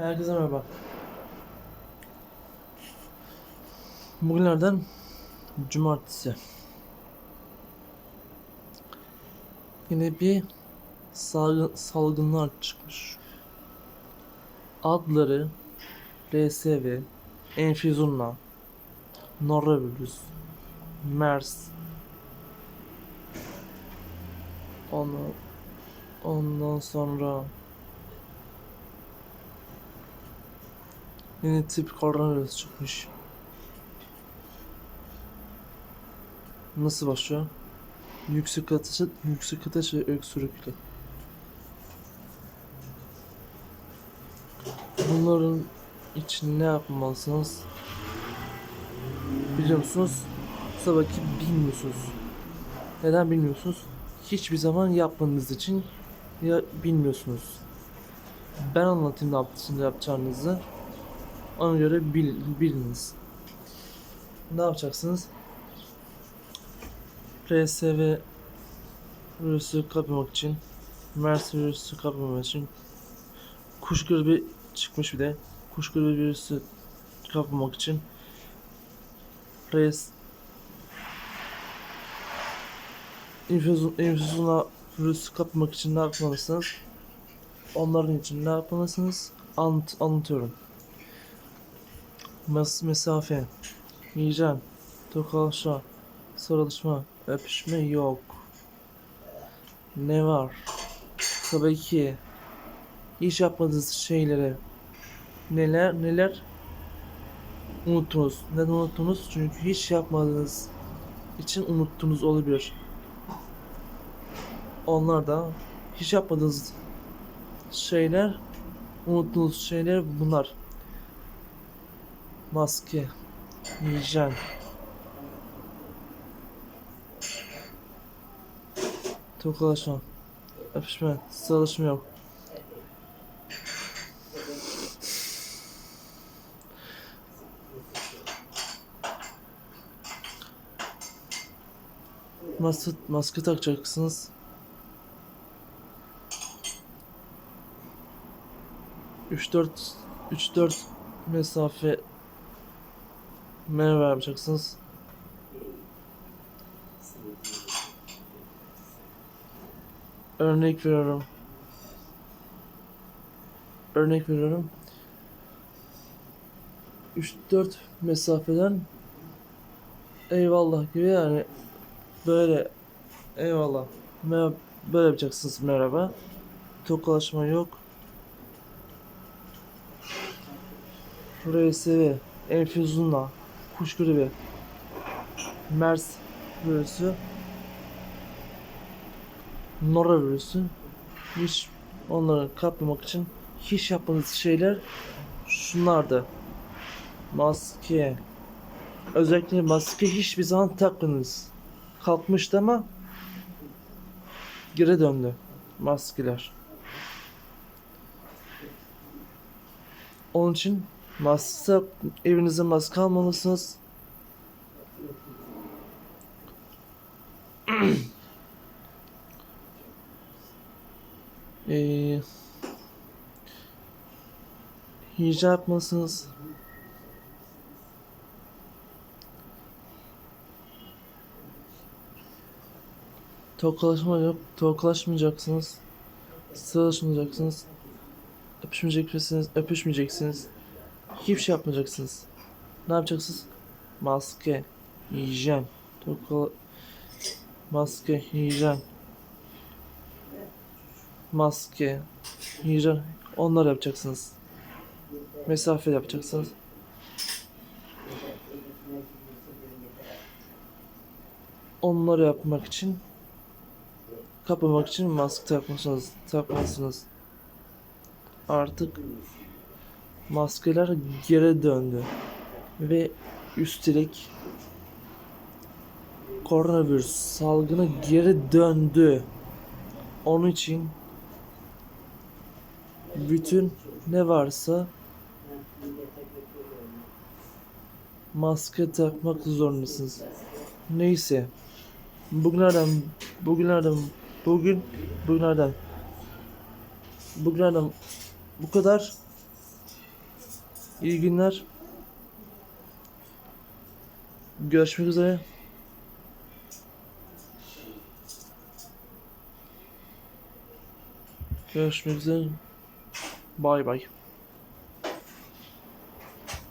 Herkese merhaba. Bugünlerden cumartesi. Yine bir salgın, salgınlar çıkmış. Adları RSV, enfizunla, norovirüs, MERS, onu, ondan sonra Yeni tip koronavirüs çıkmış. Nasıl başlıyor? Yüksek ateş, yüksek ateş ve öksürükle. Bunların için ne yapmalısınız? Biliyor musunuz? Sabah ki bilmiyorsunuz. Neden bilmiyorsunuz? Hiçbir zaman yapmadığınız için ya bilmiyorsunuz. Ben anlatayım ne yaptığınızı yapacağınızı. Ona göre bil, biliniz. Ne yapacaksınız? RSV virüsü kapatmak için MERS virüsü kapatmak için kuş gribi çıkmış bir de kuş gribi virüsü kapatmak için RS infüzyon, infüzyona virüsü kapatmak için ne yapmalısınız? Onların için ne yapmalısınız? Anlat, anlatıyorum. Mes mesafe, hijyen, tokalaşma, sarılışma, öpüşme yok. Ne var? Tabii ki hiç yapmadığınız şeyleri neler neler unuttunuz. Neden unuttunuz? Çünkü hiç yapmadığınız için unuttunuz olabilir. Onlar da hiç yapmadığınız şeyler unuttuğunuz şeyler bunlar maske, hijyen. Tokalaşma, öpüşme, sarılışma yok. Maske, maske takacaksınız. Üç dört, üç dört mesafe Merhaba yapacaksınız. Örnek veriyorum. Örnek veriyorum. 3-4 mesafeden eyvallah gibi yani böyle eyvallah merhaba, böyle yapacaksınız merhaba. Tokalaşma yok. RSV enfüzyonla kuş gribi, MERS virüsü, norovirüsü hiç onları kapmamak için hiç yapmadığınız şeyler şunlardı. Maske. Özellikle maske hiçbir zaman takmadınız. Kalkmıştı ama geri döndü maskeler. Onun için maske evinizde maske almalısınız. Eee hijyen yapmalısınız. Tokalaşma yok. Tokalaşmayacaksınız. Sığışmayacaksınız. Öpüşmeyeceksiniz. Öpüşmeyeceksiniz. Hiçbir şey yapmayacaksınız. Ne yapacaksınız? Maske, hijyen, tokala... Maske, hijyen. Maske, hijyen. Onları yapacaksınız. Mesafe yapacaksınız. Onları yapmak için kapamak için maske takmalısınız. Takmalısınız. Artık maskeler geri döndü ve üstelik koronavirüs salgını geri döndü. Onun için bütün ne varsa maske takmak zorundasınız. Neyse. Bugünlerden bugünlerden bugün bugünlerden bugünlerden bu kadar. İyi günler. Görüşmek üzere. Görüşmek üzere. Bay bay.